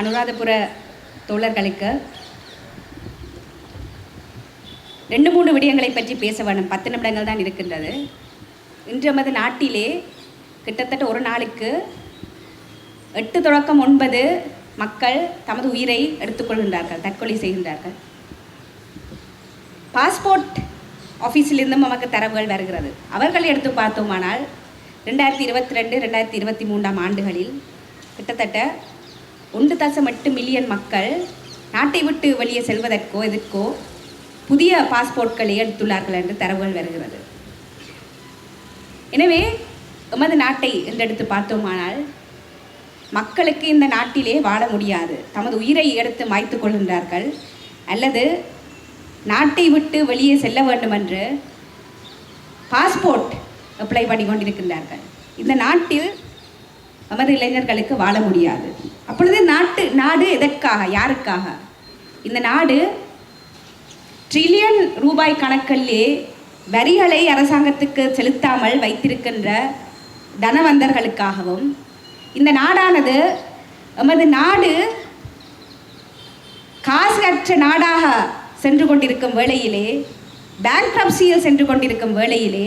அனுராதபுர தோழர்களுக்கு ரெண்டு மூணு விடயங்களை பற்றி பேச வேணும் பத்து நிமிடங்கள் தான் இருக்கின்றது. இன்று நமது நாட்டிலே கிட்டத்தட்ட ஒரு நாளுக்கு எட்டு தொடக்கம் ஒன்பது மக்கள் தமது உயிரை எடுத்துக்கொள்கின்றார்கள் தற்கொலை செய்கின்றார்கள். பாஸ்போர்ட் ஆஃபீஸிலிருந்தும் நமக்கு தரவுகள் வருகிறது. அவர்களை எடுத்து பார்த்தோமானால் ரெண்டாயிரத்தி இருபத்தி ரெண்டு ரெண்டாயிரத்தி இருபத்தி மூன்றாம் ஆண்டுகளில் கிட்டத்தட்ட ஒன்று தசம் எட்டு மில்லியன் மக்கள் நாட்டை விட்டு வெளியே செல்வதற்கோ எதற்கோ புதிய பாஸ்போர்ட்களை எடுத்துள்ளார்கள் என்று தரவுகள் வருகிறது. எனவே எமது நாட்டை என்றெடுத்து பார்த்தோமானால் மக்களுக்கு இந்த நாட்டிலே வாழ முடியாது. தமது உயிரை எடுத்து மாய்த்து கொள்கின்றார்கள். அல்லது நாட்டை விட்டு வெளியே செல்ல வேண்டும் என்று பாஸ்போர்ட் அப்ளை பண்ணி கொண்டிருக்கின்றார்கள். இந்த நாட்டில் நமது இளைஞர்களுக்கு வாழ முடியாது. அப்பொழுது நாட்டு நாடு எதற்காக யாருக்காக? இந்த நாடு ட்ரில்லியன் ரூபாய் கணக்கிலே வரிகளை அரசாங்கத்துக்கு செலுத்தாமல் வைத்திருக்கின்ற தனவந்தர்களுக்காகவும் இந்த நாடானது எமது நாடு காசு அற்ற நாடாக சென்று கொண்டிருக்கும் வேளையிலே பேங்க்ரப்சியில் சென்று கொண்டிருக்கும் வேளையிலே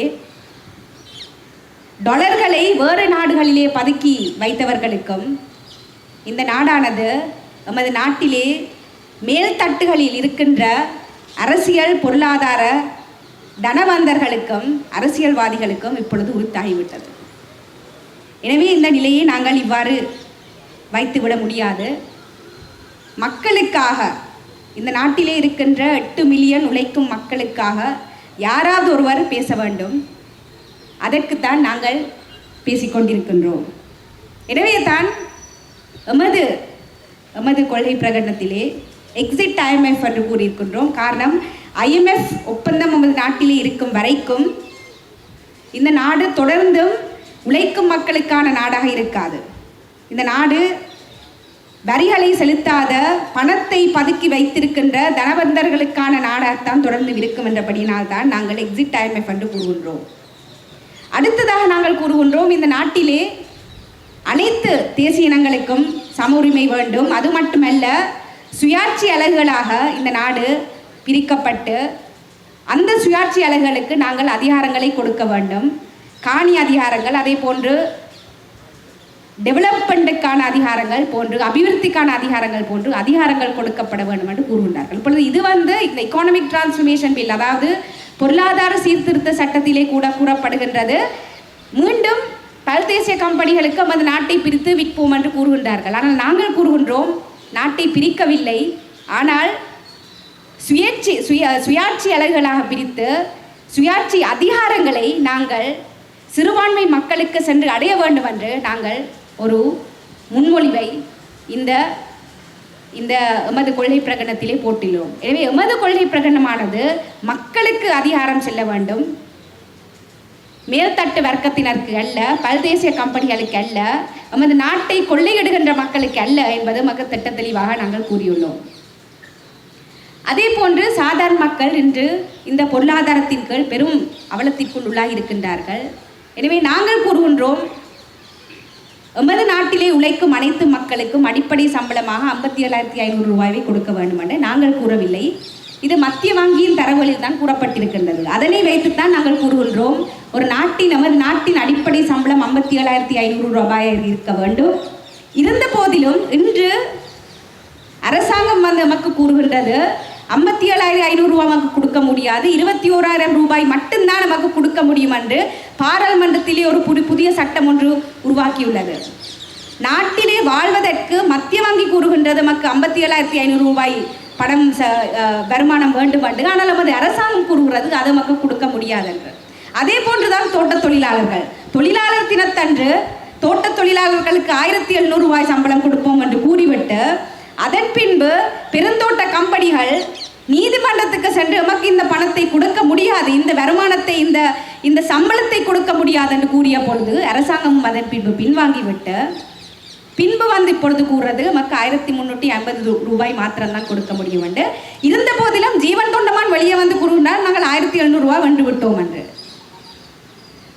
டொலர்களை வேறு நாடுகளிலே பதுக்கி வைத்தவர்களுக்கும் இந்த நாடானது எமது நாட்டிலே மேல்தட்டுகளில் இருக்கின்ற அரசியல் பொருளாதார தனவந்தர்களுக்கும் அரசியல்வாதிகளுக்கும் இப்பொழுது உறுத்தாகிவிட்டது. எனவே இந்த நிலையை நாங்கள் இவ்வாறு வைத்துவிட முடியாது. மக்களுக்காக இந்த நாட்டிலே இருக்கின்ற எட்டு மில்லியன் உழைக்கும் மக்களுக்காக யாராவது ஒருவர் பேச வேண்டும். அதற்குத்தான் நாங்கள் பேசிக்கொண்டிருக்கின்றோம். எனவே தான் எமது எமது கொள்கை பிரகடனத்திலே எக்ஸிட் ஐஎம்எஃப் என்று கூறியிருக்கின்றோம். காரணம் ஐஎம்எஃப் ஒப்பந்தம் நமது நாட்டிலே இருக்கும் வரைக்கும் இந்த நாடு தொடர்ந்தும் உழைக்கும் மக்களுக்கான நாடாக இருக்காது. இந்த நாடு வரிகளை செலுத்தாத பணத்தை பதுக்கி வைத்திருக்கின்ற தனவந்தர்களுக்கான நாடாகத்தான் தொடர்ந்து இருக்கும் என்றபடியினால்தான் நாங்கள் எக்ஸிட் ஐஎம்எஃப் என்று கூறுகின்றோம். அடுத்ததாக நாங்கள் கூறுகின்றோம் இந்த நாட்டிலே அனைத்து தேசிய இனங்களுக்கும் சம உரிமை வேண்டும். அது மட்டுமல்ல சுயாட்சி அலகுகளாக இந்த நாடு பிரிக்கப்பட்டு அந்த சுயாட்சி அலகுகளுக்கு நாங்கள் அதிகாரங்களை கொடுக்க வேண்டும். காணி அதிகாரங்கள் அதே போன்று டெவலப்மெண்ட்டுக்கான அதிகாரங்கள் போன்று அபிவிருத்திக்கான அதிகாரங்கள் போன்று அதிகாரங்கள் கொடுக்கப்பட வேண்டும் என்று கூறுகின்றார்கள். இப்பொழுது இது வந்து இந்த எக்கானமிக் டிரான்ஸ்ஃபர்மேஷன் பில் அதாவது பொருளாதார சீர்திருத்த சட்டத்திலே கூட கூறப்படுகின்றது. மீண்டும் பல்தேசிய கம்பெனிகளுக்கு நமது நாட்டை பிரித்து விற்போம் என்று கூறுகின்றார்கள். ஆனால் நாங்கள் கூறுகின்றோம் நாட்டை பிரிக்கவில்லை. ஆனால் சுயேட்சி சுய சுயாட்சி அலகுகளாக பிரித்து சுயாட்சி அதிகாரங்களை நாங்கள் சிறுபான்மை மக்களுக்கு சென்று அடைய வேண்டும் என்று நாங்கள் ஒரு முன்மொழிவை இந்த இந்த எமது கொள்கை பிரகடனத்திலே போட்டுள்ளோம். எனவே எமது கொள்கை பிரகடனமானது மக்களுக்கு அதிகாரம் செல்ல வேண்டும். மேல்தட்டு வர்க்கத்தினருக்கு அல்ல பல்தேசிய கம்பெனிகளுக்கு அல்ல எமது நாட்டை கொள்ளையிடுகின்ற மக்களுக்கு அல்ல என்பது மக்கள் திட்ட தெளிவாக நாங்கள் கூறியுள்ளோம். அதே போன்று சாதாரண மக்கள் இன்று இந்த பொருளாதாரத்தின் கீழ் பெரும் அவலத்திற்குள் உள்ளாகி இருக்கின்றார்கள். எனவே நாங்கள் கூறுகின்றோம் எமது நாட்டிலே உழைக்கும் அனைத்து மக்களுக்கும் அடிப்படை சம்பளமாக ஐம்பத்தி ஏழாயிரத்தி ஐநூறு ரூபாயை கொடுக்க வேண்டும் என்று நாங்கள் கூறவில்லை. இது மத்திய வங்கியின் தரவுகளில் தான் கூறப்பட்டிருக்கின்றது. அதனை வைத்துத்தான் நாங்கள் கூறுகின்றோம். ஒரு நாட்டின் நமது நாட்டின் அடிப்படை சம்பளம் ஐம்பத்தி ஏழாயிரத்தி ஐநூறு ரூபாய் இருக்க வேண்டும். இருந்த போதிலும் இன்று அரசாங்கம் வந்து நமக்கு கூறுகின்றது ஐம்பத்தி ஏழாயிரம் ஐநூறு ரூபாய் நமக்கு கொடுக்க முடியாது இருபத்தி ஓராயிரம் ரூபாய் மட்டும்தான் நமக்கு கொடுக்க முடியும் என்று பாராளுமன்றத்திலே ஒரு புது புதிய சட்டம் ஒன்று உருவாக்கியுள்ளது. நாட்டிலே வாழ்வதற்கு மத்திய வங்கி கூறுகின்றது நமக்கு ஐம்பத்தி ஏழாயிரத்தி ஐநூறு ரூபாய் பணம் ச- வருமானம் வேண்டும் என்று. ஆனால் நமது அரசாங்கம் கூறுகிறது அது நமக்கு கொடுக்க முடியாது என்று. அதே போன்றுதான் தோட்ட தொழிலாளர்கள். தொழிலாளர் தினத்தன்று தோட்ட தொழிலாளர்களுக்கு ஆயிரத்தி எழுநூறு ரூபாய் சம்பளம் கொடுப்போம் என்று கூறிவிட்டு அதன் பின்பு பெருந்தோட்ட கம்பெனிகள் நீதிமன்றத்துக்கு சென்று எமக்கு இந்த பணத்தை கொடுக்க முடியாது இந்த வருமானத்தை இந்த இந்த சம்பளத்தை கொடுக்க முடியாது என்று கூறிய பொழுது அரசாங்கம் அதன் பின்பு பின்வாங்கிவிட்டு பின்பு வந்து இப்பொழுது கூறுறது நமக்கு ஆயிரத்தி முன்னூற்றி ஐம்பது ரூபாய் மாத்திரம்தான் கொடுக்க முடியும் என்று. இருந்த போதிலும் ஜீவன் தொண்டமான் வெளியே வந்து கூறுகின்றார் நாங்கள் ஆயிரத்தி எழுநூறுரூவா வென்று விட்டோம் என்று.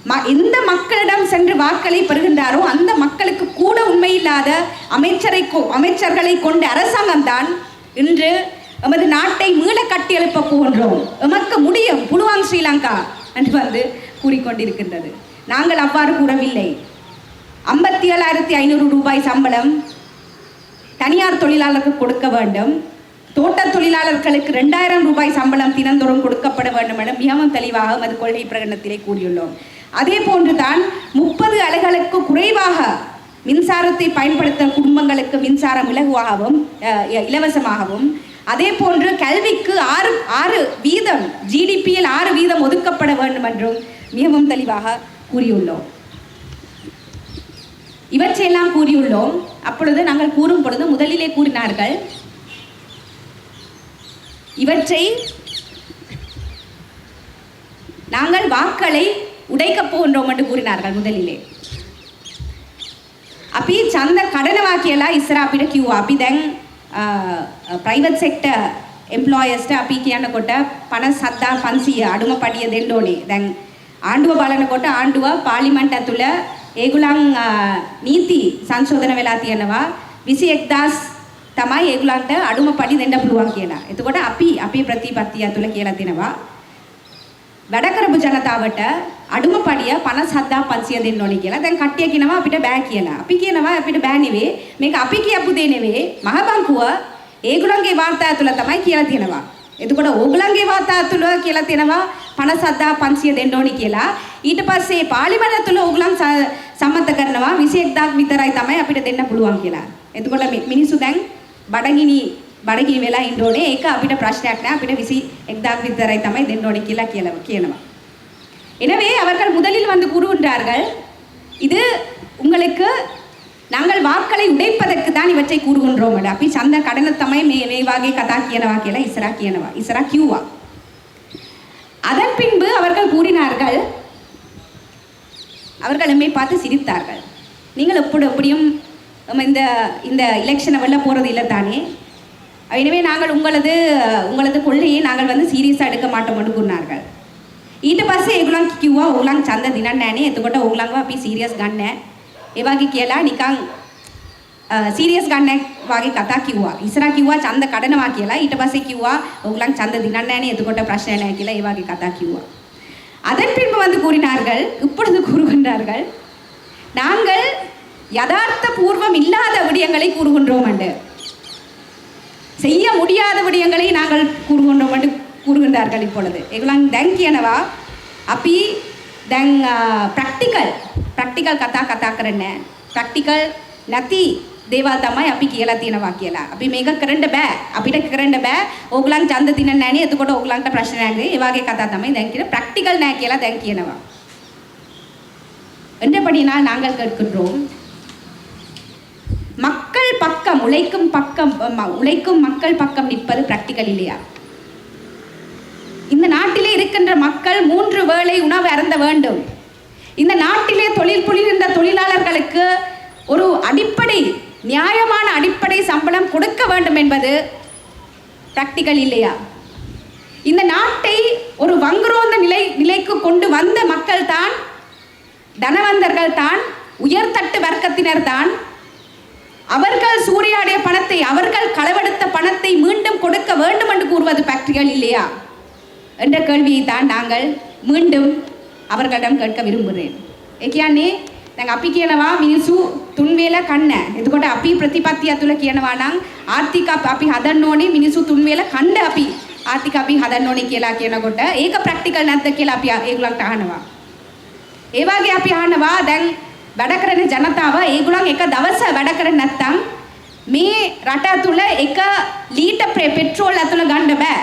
ம- எந்த மக்களிடம் சென்று வாக்களை பெறுகின்றாரோ அந்த மக்களுக்கு கூட உண்மையில்லாத அமைச்சரை அமைச்சர்களை கொண்ட அரசாங்கம்தான் இன்று எமது நாட்டை மீள கட்டியெழுப்ப போகின்றோம். எமக்கு முடியும். புலுவாங் ஸ்ரீலங்கா என்று வந்து கூறிக்கொண்டிருக்கின்றது. நாங்கள் அவ்வாறு கூறவில்லை. ஐம்பத்தி ஏழாயிரத்தி ஐநூறு ரூபாய் சம்பளம் தனியார் தொழிலாளருக்கு கொடுக்க வேண்டும். தோட்ட தொழிலாளர்களுக்கு ரெண்டாயிரம் ரூபாய் சம்பளம் தினந்தோறும் கொடுக்கப்பட வேண்டும் என மிகவும் தெளிவாக மது கொள்கை பிரகடனத்திலே கூறியுள்ளோம். அதே போன்றுதான் முப்பது அலைகளுக்கு குறைவாக மின்சாரத்தை பயன்படுத்தும் குடும்பங்களுக்கு மின்சாரம் இலகுவாகவும் இலவசமாகவும். அதே போன்று கல்விக்கு ஆறு ஆறு வீதம் ஜிடிபியில் ஆறு வீதம் ஒதுக்கப்பட வேண்டும் என்றும் மிகவும் தெளிவாக கூறியுள்ளோம். இவற்றையெல்லாம் கூறியுள்ளோம். அப்பொழுது நாங்கள் கூறும் பொழுது முதலிலே கூறினார்கள் இவற்றை நாங்கள் வாக்களை உடைக்கப் போகின்றோம் என்று கூறினார்கள் முதலிலே අපි චන්ද කඩනවා කියලා ඉස්සර අපිට කිව්වා අපි දැන් ප්‍රයිවට් සෙක්ටර් එම්ප්ලොයර්ස්ට අපි කියනකොට 57000 500 අඩුම පඩිය දෙන්න ඕනේ. දැන් ආණ්ඩුව බලනකොට ආණ්ඩුව පාර්ලිමේන්තු ඇතුළ ඒගොල්ලන් අ, නීති සංශෝධන වෙලා තියෙනවා 21000 තමයි ඒගොල්ලන්ට අඩුම පඩි දෙන්න පුළුවන් කියලා. එතකොට අපි අපේ ප්‍රතිපත්තිය ඇතුළ කියලා තිනවා වැඩ කරපු ජනතාවට අඩුම පඩිය 57500 දෙන්න ඕනි කියලා. දැන් කට්ටිය කියනවා අපිට බෑ කියලා. අපි කියනවා අපිට බෑ නෙවෙයි. මේක අපි කියපු දේ නෙවෙයි. මහ බංකුව ඒගොල්ලන්ගේ වාර්තා ඇතුළ තමයි කියලා තියෙනවා. එතකොට ඕගොල්ලන්ගේ වාර්තා ඇතුළ කියලා තියෙනවා 57500 දෙන්න ඕනි කියලා. ඊට පස්සේ පාර්ලිමේන්තුව ඇතුළ ඕගොල්ලන් ස- සම්මත කරනවා 21000 විතරයි තමයි අපිට දෙන්න පුළුවන් කියලා. එතකොට මි- මිනිස්සු දැන් බඩගිනි බඩගිනි වෙලා ඉන්න ඕනේ. ඒක අපිට ප්‍රශ්නයක් නෑ. අපිට 21000 විතරයි තමයි දෙන්න ඕනි කියලා කියලා කියනවා. எனவே அவர்கள் முதலில் வந்து கூறுகின்றார்கள் இது உங்களுக்கு நாங்கள் வாக்களை உடைப்பதற்கு தான் இவற்றை கூறுகின்றோம் என்று. අපි ඡන්ද කඩන තමයි මේ මේ වාගේ කතා කියනවා කියලා ඉස්සරහ කියනවා. ඉස්සරහ කිව්වා. அதன் பின்பு அவர்கள் கூறினார்கள் அவர்கள் எம்மை பார்த்து சிரித்தார்கள் நீங்கள் எப்படி எப்படியும் நம்ம இந்த இந்த எலெக்ஷனை வெளில போகிறது இல்லை தானே எனவே நாங்கள் உங்களது உங்களது கொள்கையை நாங்கள் வந்து சீரியஸாக எடுக்க மாட்டோம் என்று கூறினார்கள் ඊට පස්සේ ඒගොල්ලන් කිව්වා ඕගොල්ලන් ඡන්ද දිනන්නේ නැහනේ එතකොට ඕගොල්ලන්ව අපි සීරියස් ගන්න නැහැ ඒ වගේ කියලා නිකන් සීරියස් ගන්න වගේ කතා කිව්වා ඉස්සරහ කිව්වා ඡන්ද කඩනවා කියලා ඊට පස්සේ කිව්වා ඕගොල්ලන් ඡන්ද දිනන්නේ නැහනේ එතකොට ප්‍රශ්න නැහැ කියලා ඒ වගේ කතා කිව්වා அதன் பின்பு வந்து கூறினார்கள் இப்பொழுது கூறுகின்றார்கள் நாங்கள் யதார்த்த பூர்வம் இல்லாத விடயங்களை கூறுகின்றோம் என்று செய்ய முடியாத விடயங்களை நாங்கள் கூறுகின்றோம் என்று கூறுகின்றார்கள் இப்பொழுது ඒගොල්ලන් දැන් කියනවා අපි දැන් ප්‍රැක්ටිකල් ප්‍රැක්ටිකල් කතා කතා කරන්නේ ප්‍රැක්ටිකල් නැති දේවල් තමයි අපි කියලා තියෙනවා කියලා. අපි මේක කරන්න බෑ. අපිට කරන්න බෑ. ඕගොල්ලන් ඡන්ද දිනන්නේ නැහනේ. එතකොට ඕගොල්ලන්ට ප්‍රශ්න නැහැ. ඒ වගේ කතා තමයි දැන් කියන ප්‍රැක්ටිකල් නැහැ කියලා දැන් කියනවා. என்றபடினால் நாங்கள் கேட்கின்றோம் மக்கள் பக்கம் உழைக்கும் பக்கம் உழைக்கும் மக்கள் பக்கம் நிற்பது பிராக்டிக்கல் இல்லையா? இந்த நாட்டிலே இருக்கின்ற மக்கள் மூன்று வேளை உணவு அருந்த வேண்டும். இந்த நாட்டிலே தொழில் புரிகின்ற தொழிலாளர்களுக்கு ஒரு அடிப்படை நியாயமான அடிப்படை சம்பளம் கொடுக்க வேண்டும் என்பது பிராக்டிக்கல் இல்லையா? இந்த நாட்டை ஒரு வங்குரோந்த நிலை நிலைக்கு கொண்டு வந்த மக்கள் தான் தனவந்தர்கள் தான் உயர்தட்டு வர்க்கத்தினர் தான் அவர்கள் சூறையாடிய பணத்தை அவர்கள் களவெடுத்த பணத்தை மீண்டும் கொடுக்க வேண்டும் என்று கூறுவது ஃபேக்டரிகள் இல்லையா என்ற கேள்வியை தான் நாங்கள் மீண்டும் அவர்களிடம் கேட்க விரும்புகிறேன் ஏக்கியாண்ணே நாங்கள் ಅಪ್ಪಿಕೇನವಾ ಮಿನಿಸು ತುನ್ವೇಲ ಕಣ್ಣ ಎದುಕೊಂಡೆ ಅಪ್ಪಿ ಪ್ರತಿಪತ್ತಿ ಅತುಲ ಕೇನವಾ ನಂ ಆರ್ಥಿಕ ಅಪ್ಪಿ ಹದನ್ನೋಣಿ ಮಿನಿಸು ತುನ್ವೇಲ ಕಂಡ ಅಪ್ಪಿ ಆರ್ಥಿಕ ಅಪ್ಪಿ ಹದನ್ನೋಣಿ ಕೇಲ ಕೇನಗೊಂಡ ಏಕ ಪ್ರಾಕ್ಟಿಕಲ್ ನಂತ ಕೇಲ ಅಪ್ಪಿ ಏಗ್ಲಂಗ್ ತಹನವಾ ಏವಾಗೆ ಅಪ್ಪಿ ಹಣವಾ ದೆನ್ අපි ඒගොල්ලන්ට අහනවා. ඒ වගේ අපි අහනවා දැන් වැඩ කරන ජනතාව ඒගොල්ලන් එක දවස වැඩ කරන්නේ නැත්නම් මේ රට ඇතුළ එක ලීටර් පෙ- පෙට්‍රෝල් ඇතුළ ගන්න බෑ.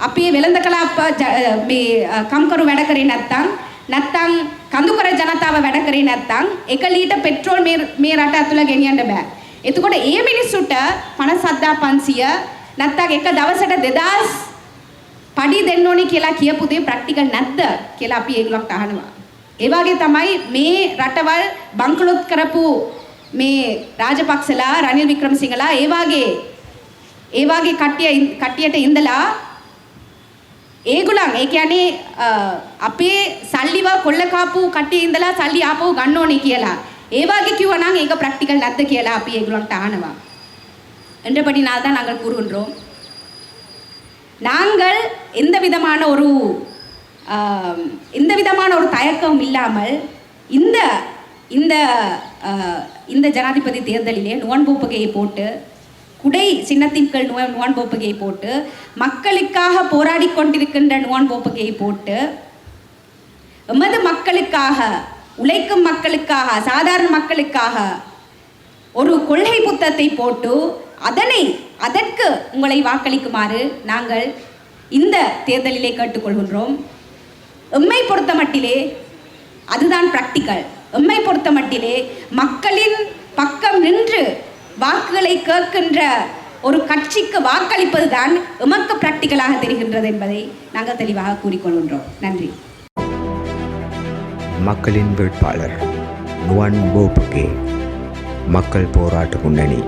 අපේ වෙළඳ කලාප ජ- මේ අ, කම්කරු වැඩ කරේ නැත්නම් නැත්නම් කඳුකර ජනතාව වැඩ කරේ නැත්නම් එක ලීටර් පෙට්‍රෝල් මේ මේ රට ඇතුළ ගෙනියන්න බෑ. එතකොට ඒ මිනිස්සුන්ට 57500 නැත්නම් එක දවසට 2000 පඩි දෙන්න ඕනේ කියලා කියපු දේ ප්‍රැක්ටිකල් නැද්ද කියලා අපි ඒගොල්ලන්ට අහනවා. ඒ වගේ තමයි මේ රටවල් බංකොලොත් කරපු මේ රාජපක්ෂලා රනිල් වික්‍රමසිංහලා ඒ වගේ ඒ වගේ කට්ටිය ඉන්- කට්ටියට ඉඳලා ඒගොල්ලන් ඒ කියන්නේ අ, අපේ සල්ලිව කොල්ල කාපු කට්ටිය ඉඳලා සල්ලි ආපහු ගන්න ඕනේ කියලා. ඒ වගේ කිව්වනම් ඒක ප්‍රැක්ටිකල් නැද්ද කියලා අපි ඒගොල්ලන්ට අහනවා. என்றபடினால் தான் நாங்கள் கூறுகின்றோம் நாங்கள் எந்த விதமான ஒரு ஆம், எந்த விதமான ஒரு தயக்கம் இல்லாமல் இந்த இந்த இந்த ஜனாதிபதி தேர்தலிலே நுவன் போப்பகையை போட்டு குடை சின்னத்தின்கள் நுவ நுவன் நுவன் போப்பகையை போட்டு மக்களுக்காக போராடி கொண்டிருக்கின்ற நுவன் போப்பகையை போட்டு எமது மக்களுக்காக உழைக்கும் மக்களுக்காக சாதாரண மக்களுக்காக ஒரு கொள்கை புத்தத்தை போட்டு அதனை அதற்கு உங்களை வாக்களிக்குமாறு நாங்கள் இந்த தேர்தலிலே கேட்டுக்கொள்கின்றோம். எம்மை பொறுத்த மட்டிலே அதுதான் ப்ராக்டிக்கல் எம்மை பொறுத்த மட்டிலே மக்களின் பக்கம் நின்று வாக்குகளை கேட்கின்ற ஒரு கட்சிக்கு வாக்களிப்பது தான் எமக்கு ப்ராக்டிக்கலாக தெரிகின்றது என்பதை நாங்கள் தெளிவாக கூறிக்கொள்கின்றோம். நன்றி. மக்களின் வேட்பாளர் மக்கள் போராட்ட முன்னணி.